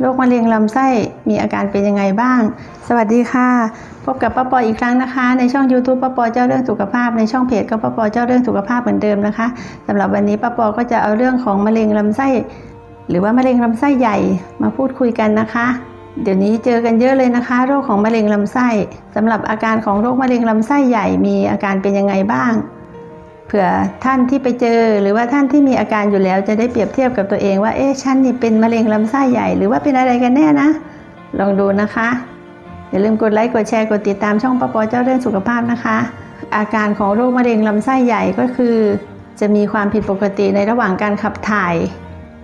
โรคมะเร็งลำไส้มีอาการเป็นยังไงบ้าง สวัสดีค่ะ พบกับป้าปออีกครั้งนะคะ ในช่อง YouTube ป้าปอเจ้าเรื่องสุขภาพ ในช่องเพจก็ป้าปอเจ้าเรื่องสุขภาพเหมือนเดิมนะคะสำหรับวันนี้ป้าปอก็จะเอาเรื่องของมะเร็งลำไส้ หรือว่ามะเร็งลำไส้ใหญ่มาพูดคุยกันนะคะ เดี๋ยวนี้เจอกันเยอะเลยนะคะ โรคของมะเร็งลำไส้สำหรับอาการของโรคมะเร็งลำไส้ใหญ่มีอาการเป็นยังไงบ้าง เผื่อท่านที่ไปเจอ หรือว่าท่านที่มีอาการอยู่แล้วจะได้เปรียบเทียบกับตัวเองว่าเอ๊ะฉันนี่เป็นมะเร็งลำไส้ใหญ่หรือว่าเป็นอะไรกันแน่นะ ลองดูนะคะ อย่าลืมกดไลค์กดแชร์กดติดตามช่องปอปอเจ้าเรื่องสุขภาพนะคะ อาการของโรคมะเร็งลำไส้ใหญ่ก็คือ จะมีความผิดปกติในระหว่างการขับถ่าย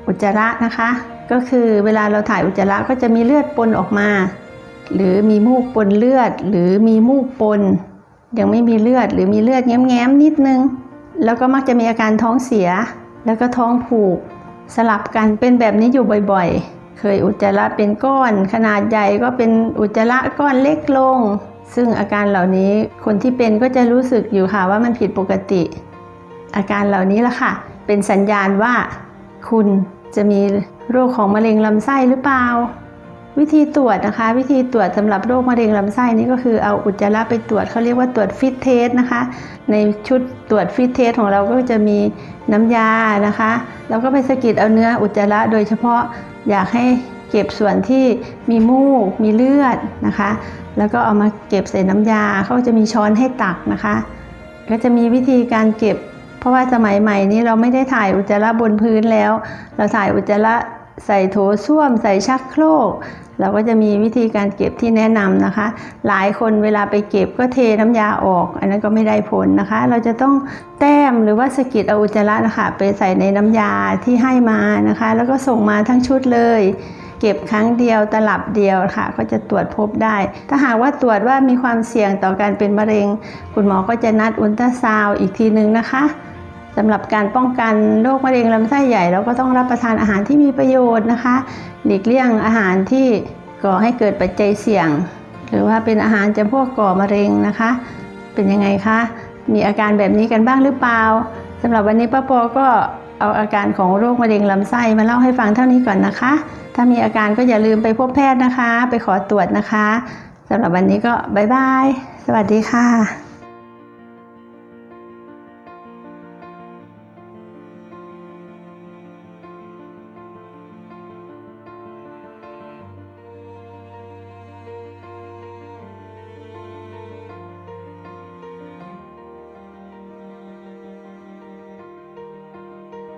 อุจจาระนะคะ ก็คือเวลาเราถ่ายอุจจาระก็จะมีเลือดปนออกมา หรือมีมูกปนเลือด หรือมีมูกปน ยังไม่มีเลือดหรือมีเลือดแง้มๆนิดนึง แล้วก็มักจะมีอาการท้องเสีย แล้วก็ท้องผูก สลับกันเป็นแบบนี้อยู่บ่อยๆ เคยอุจจาระเป็นก้อน ขนาดใหญ่ก็เป็นอุจจาระก้อนเล็กลง ซึ่งอาการเหล่านี้คนที่เป็นก็จะรู้สึกอยู่ค่ะว่ามันผิดปกติ อาการเหล่านี้ละค่ะ เป็นสัญญาณว่า คุณจะมีโรคของมะเร็งลำไส้หรือเปล่า วิธีตรวจนะคะ วิธีตรวจสำหรับโรคมะเร็งลำไส้นี่ก็คือเอาอุจจาระไปตรวจเขาเรียกว่าตรวจฟิตเทสนะคะ ในชุดตรวจฟิตเทสของเราก็จะมีน้ำยานะคะแล้วก็ไปสกิดเอาเนื้ออุจจาระโดยเฉพาะอยากให้เก็บส่วนที่มีมูกมีเลือดนะคะ แล้วก็เอามาเก็บใส่น้ำยาเขาจะมีช้อนให้ตักนะคะ ก็จะมีวิธีการเก็บ เพราะว่าสมัยใหม่นี้เราไม่ได้ถ่ายอุจจาระบนพื้นแล้ว เราถ่ายอุจจาระ ใส่โถส้วม ใส่ชักโครก เราก็จะมีวิธีการเก็บที่แนะนำนะคะ หลายคนเวลาไปเก็บก็เทน้ำยาออก อันนั้นก็ไม่ได้ผลนะคะ เราจะต้องแต้มหรือว่าสกิดเอาอุจจาระนะคะไปใส่ในน้ำยาที่ให้มานะคะ แล้วก็ส่งมาทั้งชุดเลยเก็บครั้งเดียวตลับเดียวค่ะ ก็จะตรวจพบได้ ถ้าหากว่าตรวจว่ามีความเสี่ยงต่อการเป็นมะเร็ง คุณหมอก็จะนัดอุลตราซาวด์อีกทีนึงนะคะ สำหรับการป้องกันโรคมะเร็งลำไส้ใหญ่ เราก็ต้องรับประทานอาหารที่มีประโยชน์นะคะ หลีกเลี่ยงอาหารที่ก่อให้เกิดปัจจัยเสี่ยง หรือว่าเป็นอาหารจำพวกก่อมะเร็งนะคะ เป็นยังไงคะ มีอาการแบบนี้กันบ้างหรือเปล่าสำหรับวันนี้ป้าปอก็เอาอาการของโรคมะเร็งลำไส้มาเล่าให้ฟังเท่านี้ก่อนนะคะ ถ้ามีอาการก็อย่าลืมไปพบแพทย์นะคะ ไปขอตรวจนะคะสำหรับวันนี้ก็บ๊ายบาย สวัสดีค่ะ